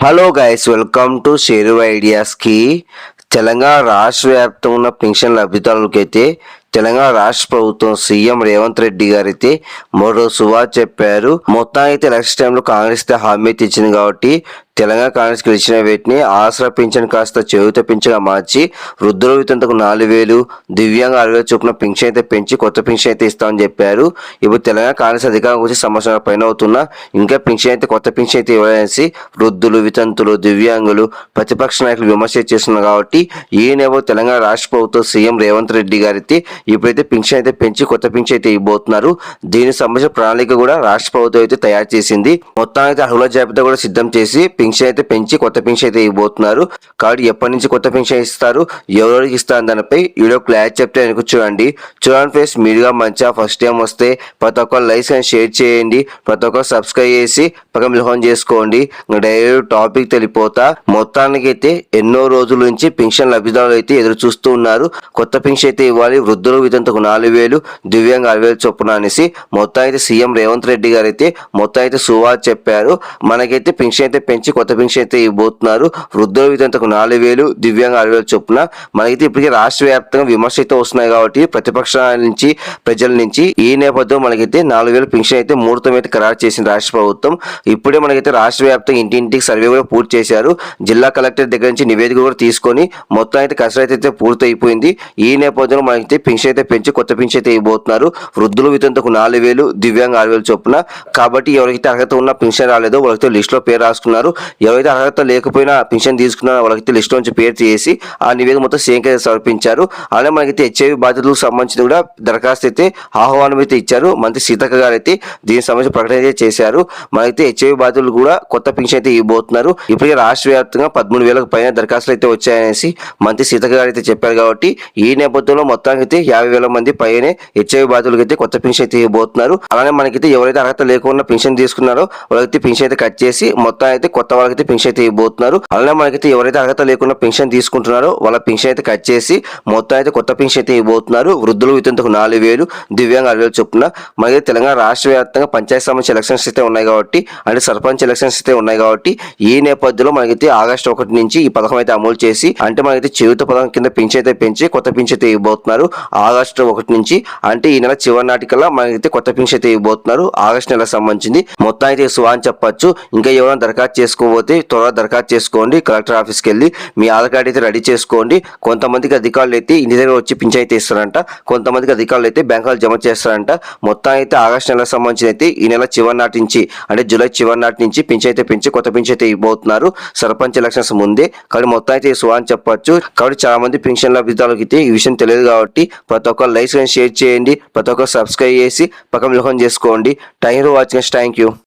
Hello guys welcome to Sheru ఐడియాస్కి Telangana రాష్ట్ర వ్యాప్తంగా ఉన్న పెన్షన్ లబ్ధిదారులకైతే తెలంగాణ రాష్ట్ర ప్రభుత్వం సీఎం రేవంత్ రెడ్డి గారైతే మరో సువా చెప్పారు. మొత్తం అయితే ఎలక్షన్ టైంలో కాంగ్రెస్ హామీ ఇచ్చింది కాబట్టి తెలంగాణ కాంగ్రెస్ గెలిచిన వీటిని ఆసరా పింఛన్ కాస్త చేయుత పింఛన్గా మార్చి వృద్ధుల వితంతకు నాలుగు వేలు దివ్యాంగ అరవై చొప్పున పింఛన్ అయితే పెంచి కొత్త పింఛన్ అయితే ఇస్తామని చెప్పారు. ఇప్పుడు తెలంగాణ కాంగ్రెస్ అధికారం వచ్చి సంవత్సరాల పైన అవుతున్నా ఇంకా పింఛన్ అయితే కొత్త పింఛన్ అయితే ఇవ్వాలనేసి వృద్ధులు వితంతులు దివ్యాంగులు ప్రతిపక్ష నాయకులు విమర్శ చేస్తున్నారు కాబట్టి ఈ నేపథ్యంలో తెలంగాణ రాష్ట్ర ప్రభుత్వం సీఎం రేవంత్ రెడ్డి గారైతే ఇప్పుడైతే పింఛన్ అయితే పెంచి కొత్త పింఛన్ అయితే ఇవ్వబోతున్నారు. దీనికి సంబంధించిన ప్రణాళిక కూడా రాష్ట్ర ప్రభుత్వం అయితే తయారు చేసింది. మొత్తానికి అయితే అర్హుల జాబితా కూడా సిద్ధం చేసి పింఛన్ అయితే పెంచి కొత్త పింఛన్ అయితే ఇవ్వబోతున్నారు. కాబట్టి ఎప్పటి నుంచి కొత్త పింఛన్ ఇస్తారు? ఎవరికి ఇస్తారు దానిపై వీడియో క్లారిటీ చెప్తే వెనుక చూడండి. చూడండి ఫేస్ మీరుగా మంచిగా ఫస్ట్ టైం వస్తే ప్రతి ఒక్కరు లైక్స్ అండ్ షేర్ చేయండి. ప్రతి ఒక్కరు సబ్స్క్రైబ్ చేసి పక్కన మిలహం చేసుకోండి. డైరెక్ట్ టాపిక్ తెలిపోతా. మొత్తానికి అయితే ఎన్నో రోజుల నుంచి పెన్షన్ లబ్ధిదారులు అయితే ఎదురు చూస్తూ ఉన్నారు. కొత్త పింఛన్ అయితే ఇవ్వాలి. ఇద్దరు విధంతకు నాలుగు వేలు దివ్యాంగ ఆరు వేలు చొప్పున అనేసి మొత్తం అయితే సీఎం రేవంత్ రెడ్డి గారు అయితే మొత్తం అయితే సువార్ చెప్పారు. మనకైతే పెన్షన్ అయితే పెంచి కొత్త పెన్షన్ అయితే ఇవ్వబోతున్నారు. వృద్ధుల విధంతకు నాలుగు వేలు దివ్యాంగ ఆరు వేలు చొప్పున. మనకైతే ఇప్పటికే రాష్ట్ర వ్యాప్తంగా విమర్శ అయితే వస్తున్నాయి కాబట్టి ప్రతిపక్షాల నుంచి ప్రజల నుంచి ఈ నేపథ్యంలో మనకైతే నాలుగు వేలు పెన్షన్ అయితే ముహూర్తం అయితే ఖరారు చేసింది రాష్ట్ర ప్రభుత్వం. ఇప్పుడే మనకైతే రాష్ట్ర వ్యాప్తంగా ఇంటింటికి సర్వే కూడా పూర్తి చేశారు. జిల్లా కలెక్టర్ దగ్గర నుంచి నివేదిక కూడా తీసుకొని మొత్తం అయితే కసరత్తు అయితే పూర్తి అయిపోయింది ఈ నేపథ్యంలో మనకైతే పెన్షన్ అయితే పెంచి కొత్త పెన్షన్ అయితే ఇవ్వబోతున్నారు. వృద్ధులు వితంతకు నాలుగు వేలు దివ్యాంగ ఆరు వేలు చొప్పున. కాబట్టి ఎవరికైతే అర్హత ఉన్న పెన్షన్ రాలేదో వాళ్ళకైతే లిస్ట్లో పేరు రాసుకున్నారు. ఎవరైతే అర్హత లేకపోయినా పెన్షన్ తీసుకున్నారో వాళ్ళకైతే లిస్ట్ నుంచి పేరు చేసి ఆ నివేదిక మొత్తం సీఎం కి సమర్పించారు. అలానే మనకైతే హెచ్ఐవి బాధితులకు సంబంధించి కూడా దరఖాస్తు అయితే ఆహ్వానం అయితే ఇచ్చారు. మంత్రి సీతక్క గారు అయితే దీనికి సంబంధించి ప్రకటన అయితే చేశారు. మనకైతే హెచ్ఐవి బాధితులు కూడా కొత్త పెన్షన్ అయితే ఇవ్వబోతున్నారు. ఇప్పటికే రాష్ట్ర వ్యాప్తంగా పదమూడు వేలకు పైన దరఖాస్తులు అయితే వచ్చాయనేసి మంత్రి సీతక్క గారు అయితే చెప్పారు కాబట్టి ఈ నేపథ్యంలో మొత్తానికి అయితే యాభై వేల మంది పైనే హెచ్ఐవి బాధితులకి అయితే కొత్త పెన్షన్ అయితే ఇవ్వబోతున్నారు. అలానే మనకైతే ఎవరైతే అర్హత లేకుండా పెన్షన్ తీసుకున్నారో వాళ్ళకైతే పెన్షన్ అయితే కట్ చేసి మొత్తం అయితే కొత్త వాళ్ళకైతే పెన్షన్ అయితే ఇవ్వబోతున్నారు. అలానే మనకైతే ఎవరైతే అర్హత లేకుండా పెన్షన్ తీసుకుంటున్నారో వాళ్ళ పెన్షన్ అయితే కట్ చేసి మొత్తం అయితే కొత్త పెన్షన్ అయితే ఇవ్వబోతున్నారు. వృద్ధులు వితంతకు నాలుగు వేలు దివ్యాంగ ఆరు వేలు చొప్పున మనకి తెలంగాణ రాష్ట్ర వ్యాప్తంగా పంచాయతీ సంబంధించి ఎలక్షన్స్ అయితే ఉన్నాయి కాబట్టి అంటే సర్పంచ్ ఎలక్షన్స్ అయితే ఉన్నాయి కాబట్టి ఈ నేపథ్యంలో మనకైతే ఆగస్టు ఒకటి నుంచి ఈ పథకం అయితే అమలు చేసి అంటే మనకైతే చేయుత పథకం కింద పెంచి అయితే పెంచి కొత్త పెంచి అయితే ఇవ్వబోతున్నారు. ఆగస్టు ఒకటి నుంచి అంటే ఈ నెల చివరి నాటికల్లా మనకైతే కొత్త పెన్షన్ అయితే ఇవ్వబోతున్నారు. ఆగస్టు నెలకు సంబంధించింది. మొత్తం అయితే సువా అని చెప్పొచ్చు. ఇంకా ఎవరైనా దరఖాస్తు చేసుకోకపోతే త్వరగా దరఖాస్తు చేసుకోండి. కలెక్టర్ ఆఫీస్కి వెళ్ళి మీ ఆధార్ కార్డు అయితే రెడీ చేసుకోండి. కొంతమందికి అధికారులు అయితే ఇంటి దగ్గర వచ్చి పింఛన్ అయితే ఇస్తారంట. కొంతమందికి అధికారులు అయితే బ్యాంకులు జమ చేస్తారంట. మొత్తం అయితే ఆగస్టు నెలకు సంబంధించి అయితే ఈ నెల చివరి నాటి నుంచి అంటే జూలై చివరి నాటి నుంచి పింఛన్ అయితే పెంచి కొత్త పింఛన్ అయితే ఇవ్వబోతున్నారు. సర్పంచ్ ఎలక్షన్స్ ముందే. కాబట్టి మొత్తం అయితే సువా అని చెప్పొచ్చు. కాబట్టి చాలా మంది పెన్షన్ లబ్ధిదారులకు అయితే ఈ విషయం తెలియదు కాబట్టి ప్రతి ఒక్కరు లైక్స్ షేర్ చేయండి ప్రతి ఒక్కరు సబ్స్క్రైబ్ చేసి పక్కన లోకం చేసుకోండి. Thank you for watching thank you.